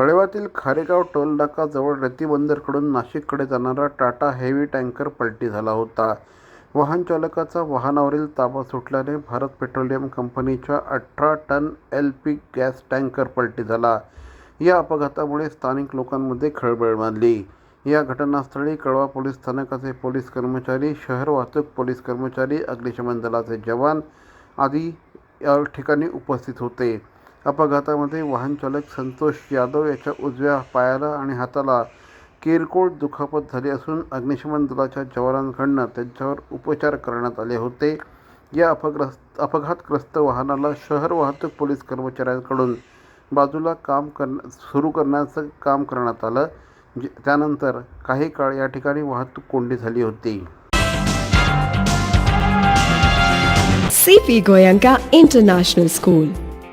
कळवातील खारेगाव टोलडाकाजवळ रतीबंदरकडून नाशिककडे जाणारा Tata heavy tanker पलटी झाला होता. वाहन चालकाचा वाहनावरील ताबा सुटल्याने भारत पेट्रोलियम कंपनीच्या अठरा ton L P gas tanker पलटी झाला. या अपघातामुळे स्थानिक लोकांमध्ये खळबळ मानली या घटनास्थळी कळवा पोलीस स्थानकाचे पोलीस कर्मचारी शहर वाहतूक पोलीस कर्मचारी अग्निशमन दलाचे जवान आदी या ठिकाणी उपस्थित होते. अपघातामध्ये वाहनचालक संतोष यादव याच्या उजव्या पायाला आणि हाताला किरकोळ दुखापत झाली असून अग्निशमन दलाच्या जवानांकडनं त्यांच्यावर उपचार करण्यात आले होते. या अपग्रस्त अपघातग्रस्त वाहनाला शहर वाहतूक पोलीस कर्मचाऱ्यांकडून बाजूला काम कर सुरू करण्याचं काम करण्यात आलं. जे त्यानंतर काही काळ या ठिकाणी वाहतूक कोंडी झाली होती. C P Goenka international school